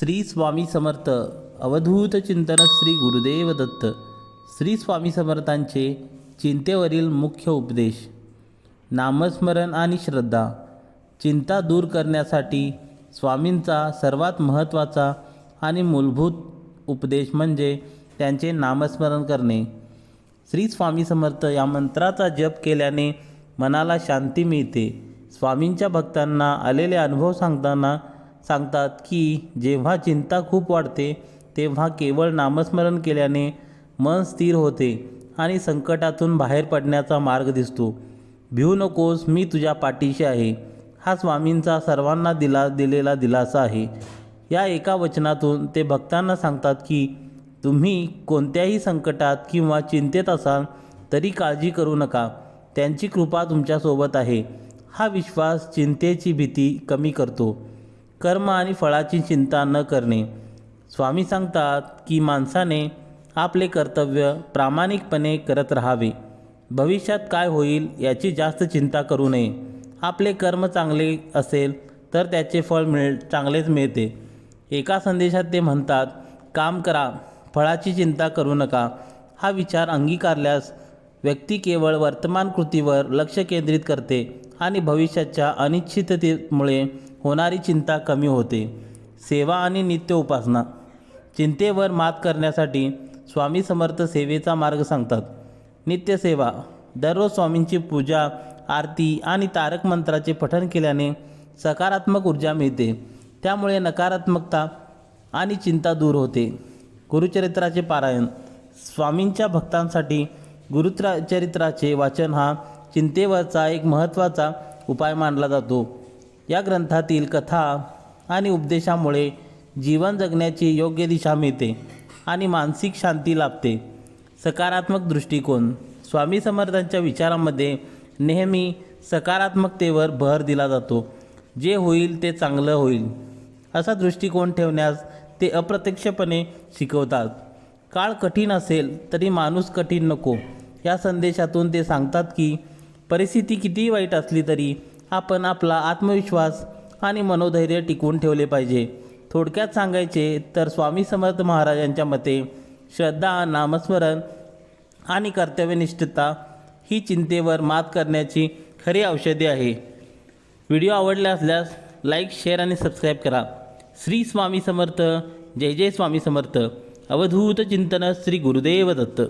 श्री स्वामी समर्थ अवधूत चिंतन श्री गुरुदेव दत्त श्री स्वामी समर्थांचे चिंतेवरील मुख्य उपदेश नामस्मरण आणि श्रद्धा चिंता दूर करण्यासाठी स्वामींचा सर्वात महत्त्वाचा आणि मूलभूत उपदेश म्हणजे त्यांचे नामस्मरण करणे. श्री स्वामी समर्थ या मंत्राचा जप केल्याने मनाला शांती मिळते. स्वामींच्या भक्तांना आलेले अनुभव सांगताना सांगतात की जेव्हा चिंता खूप वाढते तेव्हा केवळ नामस्मरण केल्याने मन स्थिर होते आणि संकटातून बाहेर पडण्याचा मार्ग दिसतो. भिऊ नकोस मी तुझ्या पाठीशी आहे. हा स्वामींचा सर्वांना दिला दिलेला दिलासा आहे. या एका वचनातून ते भक्तांना सांगतात की तुम्ही कोणत्याही संकटात किंवा चिंतेत असाल तरी काळजी करू नका. त्यांची कृपा तुमच्यासोबत आहे. हा विश्वास चिंतेची भीती कमी करतो. कर्म आणि फळाची चिंता न करणे. स्वामी सांगतात की माणसाने आपले कर्तव्य प्रामाणिकपणे करत राहावे. भविष्यात काय होईल याची जास्त चिंता करू नये. आपले कर्म चांगले असेल तर त्याचे फळ मिळ चांगलेच मिळते. एका संदेशात ते म्हणतात काम करा फळाची चिंता करू नका हा विचार अंगीकारल्यास व्यक्ती केवळ वर्तमान कृतीवर लक्ष केंद्रित करते आणि भविष्याच्या अनिश्चिततेमुळे होणारी चिंता कमी होते. सेवा आणि नित्य उपासना. चिंतेवर मात करण्यासाठी स्वामी समर्थ सेवेचा मार्ग सांगतात. नित्यसेवा दररोज स्वामींची पूजा आरती आणि तारक मंत्राचे पठण केल्याने सकारात्मक ऊर्जा मिळते. त्यामुळे नकारात्मकता आणि चिंता दूर होते. गुरुचरित्राचे पारायण. स्वामींच्या भक्तांसाठी गुरुचरित्राचे वाचन हा चिंतेवरचा एक महत्त्वाचा उपाय मानला जातो. या ग्रंथातील कथा आणि उपदेशामुळे जीवन जगण्याची योग्य दिशा मिळते आणि मानसिक शांती लाभते. सकारात्मक दृष्टिकोन स्वामी समर्थांच्या विचारामध्ये नेहमी सकारात्मकतेवर भर दिला जातो. जे होईल ते चांगलं होईल असा दृष्टिकोन ठेवण्यास ते अप्रत्यक्षपणे शिकवतात. काळ कठीण असेल तरी माणूस कठीण नको. या संदेशातून ते सांगतात की परिस्थिती कितीही वाईट असली तरी आपण आपला आत्मविश्वास आणि मनोधैर्य टिकवून ठेवले पाहिजे. थोडक्यात सांगायचे तर स्वामी समर्थ महाराजांच्या मते श्रद्धा नामस्मरण आणि कर्तव्यनिष्ठता ही चिंतेवर मात करण्याची खरी औषधी आहे. व्हिडिओ आवडला असल्यास लाईक शेअर आणि सबस्क्राईब करा. श्री स्वामी समर्थ. जय जय स्वामी समर्थ. अवधूत चिंतन श्री गुरुदेव दत्त.